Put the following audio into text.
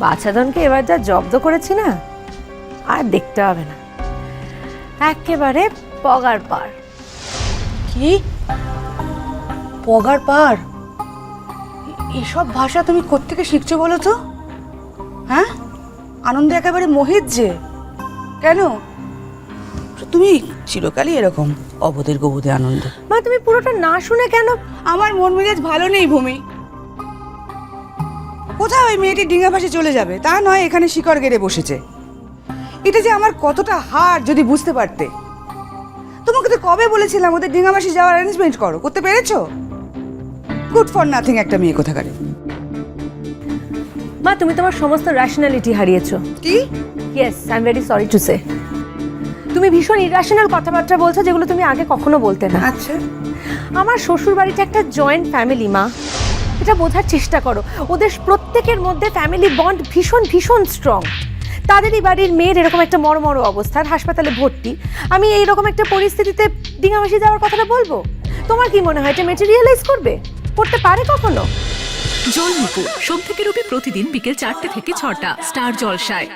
বাছাধনকে এবার যা জব্দ করেছি না আর দেখতে হবে না। একেবারে পগার পার। কি? পগার পার? এসব ভাষা তুমি কোত্থেকে শিখছো বলো তো? হ্যাঁ? আনন্দে একেবারে মোহিত যে। কেন? তুমি চিরকালই এরকম অবধের গবুধে আনন্দ। মা তুমি পুরোটা না শুনে কেন? আমার মন মেজাজ ভালো নেই ভূমি। কোথাও ওই মেয়েটি ডিঙা ভাসে চলে যাবে? তা নয় এখানে শিকড় গেড়ে বসেছে। এটা যে আমার কতটা হার যদি বুঝতে পারতে। তোমাকে তো কবে বলেছিলাম ওদের ডিঙাবাসি যাওয়ার অ্যারেঞ্জমেন্ট করো? করতে পেরেছ? গুড ফর নাথিং একটা মেয়ে কোথাকারে। মা তুমি তোমার সমস্ত র্যাশনালিটি হারিয়েছো। কি? Yes I am very sorry to say তুমি ভীষণ ইরাশনাল কথাবার্তা বলছো যেগুলো তুমি আগে কখনো বলতে না। আচ্ছা। আমার শ্বশুর বাড়িটা একটা জয়েন্ট ফ্যামিলি মা। এটা বোঝার চেষ্টা করো। ওদের প্রত্যেকের মধ্যে ফ্যামিলি বন্ড ভীষণ ভীষণ স্ট্রং তাদেরই বাড়ির মেয়ের এরকম একটা মরমর অবস্থার হাসপাতালে ভর্তি। আমি এই রকম একটা পরিস্থিতিতে ডিঙামাসি যাওয়ার কথাটা বলব? তোমার কি মনে হয় এটা মেটেরিয়ালাইজ করবে? করতে পারে কখনো? জল মুকু সোম থেকে রবি প্রতিদিন বিকেল চারটে থেকে ছটা, স্টার জলসায়।